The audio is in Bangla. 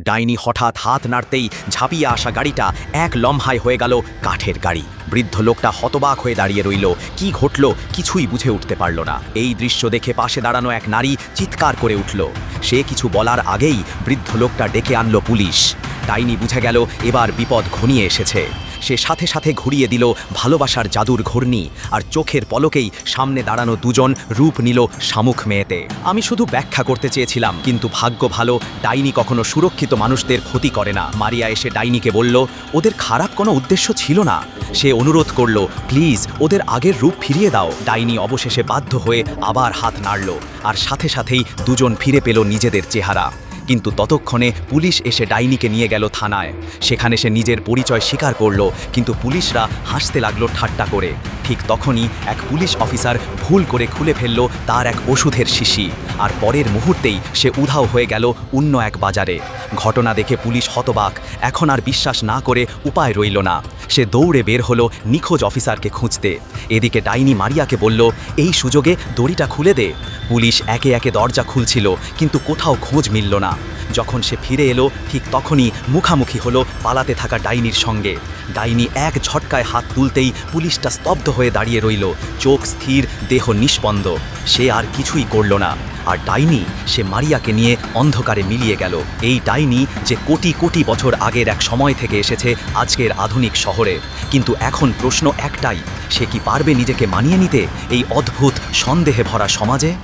ডাইনি হঠাৎ হাত নাড়তেই ঝাঁপিয়ে আসা গাড়িটা এক লম্হায় হয়ে গেল কাঠের গাড়ি। বৃদ্ধ লোকটা হতবাক হয়ে দাঁড়িয়ে রইল। কি ঘটল কিছুই বুঝে উঠতে পারল না। এই দৃশ্য দেখে পাশে দাঁড়ানো এক নারী চিৎকার করে উঠল। সে কিছু বলার আগেই বৃদ্ধ লোকটা ডেকে আনলো পুলিশ। ডাইনি বুঝে গেল এবার বিপদ ঘনিয়ে এসেছে। সে সাথে সাথে ঘুরিয়ে দিল ভালোবাসার জাদুর ঘূর্ণি, আর চোখের পলকেই সামনে দাঁড়ানো দুজন রূপ নিল শামুখ মেয়েতে। আমি শুধু ব্যাখ্যা করতে চেয়েছিলাম, কিন্তু ভাগ্য ভালো, ডাইনি কখনো সুরক্ষিত মানুষদের ক্ষতি করে না। মারিয়া এসে ডাইনিকে বলল, ওদের খারাপ কোনো উদ্দেশ্য ছিল না। সে অনুরোধ করল, প্লিজ, ওদের আগের রূপ ফিরিয়ে দাও। ডাইনি অবশেষে বাধ্য হয়ে আবার হাত নাড়ল, আর সাথে সাথেই দুজন ফিরে পেল নিজেদের চেহারা। কিন্তু ততক্ষণে পুলিশ এসে ডাইনিকে নিয়ে গেল থানায়। সেখানে সে নিজের পরিচয় স্বীকার করল, কিন্তু পুলিশরা হাসতে লাগল ঠাট্টা করে। ঠিক তখনই এক পুলিশ অফিসার ভুল করে খুলে ফেলল তার এক ওষুধের শিশি। আর পরের মুহূর্তেই সে উধাও হয়ে গেল অন্য এক বাজারে। ঘটনা দেখে পুলিশ হতবাক। এখন আর বিশ্বাস না করে উপায় রইল না। সে দৌড়ে বের হলো নিখোঁজ অফিসারকে খুঁজতে। এদিকে ডাইনি মারিয়াকে বলল, এই সুযোগে দড়িটা খুলে দে। পুলিশ একে একে দরজা খুলছিল, কিন্তু কোথাও খোঁজ মিলল না। যখন সে ফিরে এলো, ঠিক তখনই মুখামুখি হলো পালাতে থাকা ডাইনির সঙ্গে। ডাইনি এক ঝটকায় হাত তুলতেই পুলিশটা স্তব্ধ হয়ে দাঁড়িয়ে রইল। চোখ স্থির, দেহ নিষ্পন্দ। সে আর কিছুই করল না। আর ডাইনি, সে মারিয়াকে নিয়ে অন্ধকারে মিলিয়ে গেল। এই ডাইনি যে কোটি কোটি বছর আগের এক সময় থেকে এসেছে আজকের আধুনিক শহরে। কিন্তু এখন প্রশ্ন একটাই, সে কি পারবে নিজেকে মানিয়ে নিতে এই অদ্ভুত, সন্দেহে ভরা সমাজে?